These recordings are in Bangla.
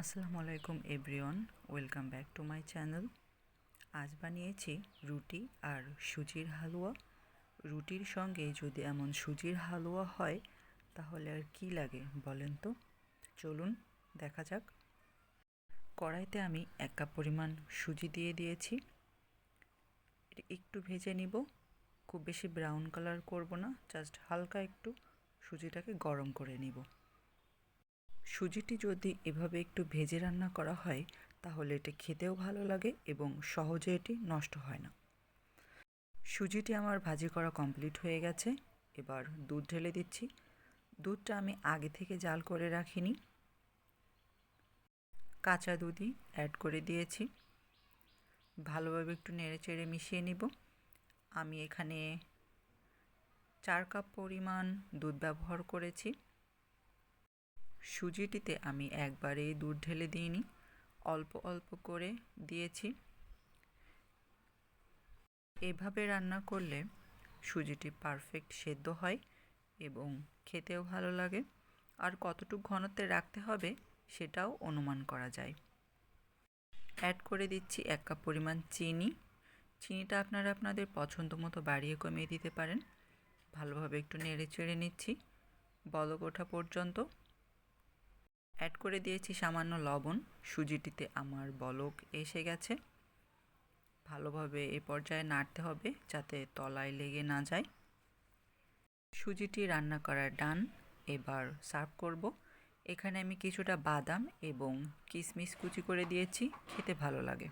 আসসালামু আলাইকুম everyone, welcome back to my channel. আজ বানিয়েছি রুটি আর সুজির হালুয়া। রুটির সঙ্গে যদি এমন সুজির হালুয়া হয়, তাহলে আর কি লাগে বলেন তো? চলুন, দেখা যাক। কড়াইতে আমি এক কাপ পরিমাণ সুজি দিয়ে দিয়েছি। একটু ভেজে নিব। খুব বেশি ব্রাউন কালার করব না, জাস্ট হালকা একটু সুজিটাকে গরম করে নিব। সুজিটি যদি এভাবে একটু ভেজে রান্না করা হয়, তাহলে এটা খেতেও ভালো লাগে এবং সহজে এটি নষ্ট হয় না। সুজিটি আমার ভাজি করা কমপ্লিট হয়ে গেছে। এবার দুধ ঢেলে দিচ্ছি। দুধটা আমি আগে থেকে জাল করে রাখিনি। কাঁচা দুধই অ্যাড করে দিয়েছি। ভালোভাবে একটু নেড়ে চেড়ে মিশিয়ে নিব। আমি এখানে চার কাপ পরিমাণ দুধ ব্যবহার করেছি। সুজিটিতে আমি একবারেই দুধ ঢেলে দিইনি। অল্প অল্প করে দিয়েছি। এভাবে রান্না করলে সুজিটি পারফেক্ট সেদ্ধ হয় এবং খেতেও ভালো লাগে। আর কতটুকু ঘনত্বে রাখতে হবে সেটাও অনুমান করা যায়। অ্যাড করে দিচ্ছি এক কাপ পরিমাণ চিনি। চিনিটা আপনারা আপনাদের পছন্দ মতো বাড়িয়ে কমিয়ে দিতে পারেন। ভালোভাবে একটু নেড়ে চেড়ে নিচ্ছি। বলক ওঠা পর্যন্ত অ্যাড করে দিয়েছি সামান্য লবণ। সুজিটিতে আমার বলক এসে গেছে। ভালোভাবে এ পর্যায়ে নাড়তে হবে যাতে তলায় লেগে না যায়। সুজিটি রান্না করার ডান এবার সার্ভ করব। এখানে আমি কিছুটা বাদাম এবং কিশমিশ কুচি করে দিয়েছি, খেতে ভালো লাগে।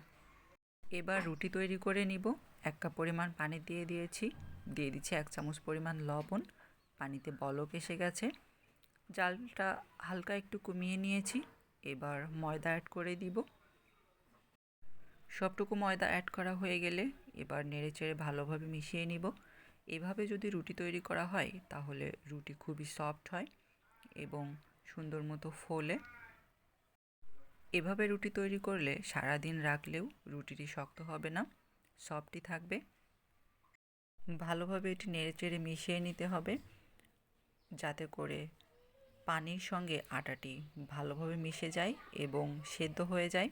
এবার রুটি তৈরি করে নিব। এক কাপ পরিমাণ পানি দিয়ে দিয়েছি। দিয়ে দিচ্ছি এক চামচ পরিমাণ লবণ। পানিতে বলক এসে গেছে। জালটা হালকা একটু কমিয়ে নিয়েছি। এবার ময়দা অ্যাড করে দিব। সবটুকু ময়দা অ্যাড করা হয়ে গেলে এবার নেড়ে চেড়ে ভালোভাবে মিশিয়ে নিব। এভাবে যদি রুটি তৈরি করা হয়, তাহলে রুটি খুবই সফট হয় এবং সুন্দর মতো ফোলে। এভাবে রুটি তৈরি করলে সারা দিন রাখলেও রুটিটি শক্ত হবে না সফটই থাকবে। ভালোভাবে এটি নেড়ে চেড়ে মিশিয়ে নিতে হবে, যাতে করে পানির সঙ্গে আটাটি ভালোভাবে মিশে যায় এবং সেদ্ধ হয়ে যায়।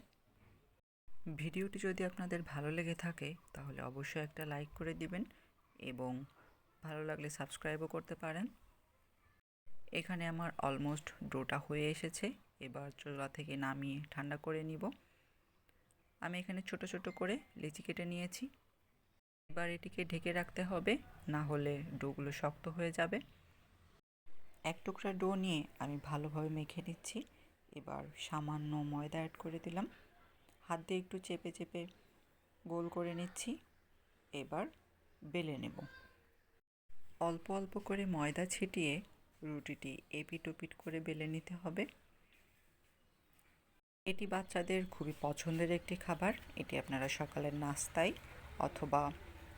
ভিডিওটি যদি আপনাদের ভালো লেগে থাকে, তাহলে অবশ্যই একটা লাইক করে দিবেন এবং ভালো লাগলে সাবস্ক্রাইবও করতে পারেন। এখানে আমার অলমোস্ট ডোটা হয়ে এসেছে, এবার চোলা থেকে নামিয়ে ঠান্ডা করে নিব। আমি এখানে ছোট ছোট করে লিচি কেটে নিয়েছি। এবার এটিকে ঢেকে রাখতে হবে, না হলে ডোগুলো শক্ত হয়ে যাবে। এক টুকরা ডো নিয়ে আমি ভালোভাবে মেখে নিচ্ছি। এবার সামান্য ময়দা অ্যাড করে দিলাম। হাত দিয়ে একটু চেপে চেপে গোল করে নিচ্ছি। এবার বেলে নেব। অল্প অল্প করে ময়দা ছিটিয়ে রুটিটি এপিট ওপিট করে বেলে নিতে হবে। এটি বাচ্চাদের খুবই পছন্দের একটি খাবার। এটি আপনারা সকালের নাস্তায় অথবা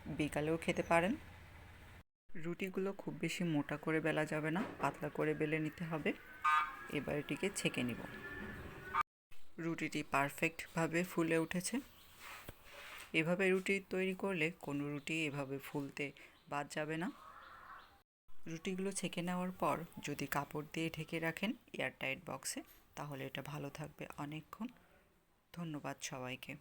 বিকালেও খেতে পারেন। রুটিগুলো খুব বেশি মোটা করে বেলা যাবে না, পাতলা করে বেলে নিতে হবে। এবার এটিকে ছেঁকে নিব। রুটিটি পারফেক্টভাবে ফুলে উঠেছে। এভাবে রুটি তৈরি করলে কোনো রুটি এভাবে ফুলতে বাদ যাবে না। রুটিগুলো ছেঁকে নেওয়ার পর যদি কাপড় দিয়ে ঢেকে রাখেন এয়ারটাইট বক্সে তাহলে এটা ভালো থাকবে অনেকক্ষণ। ধন্যবাদ সবাইকে।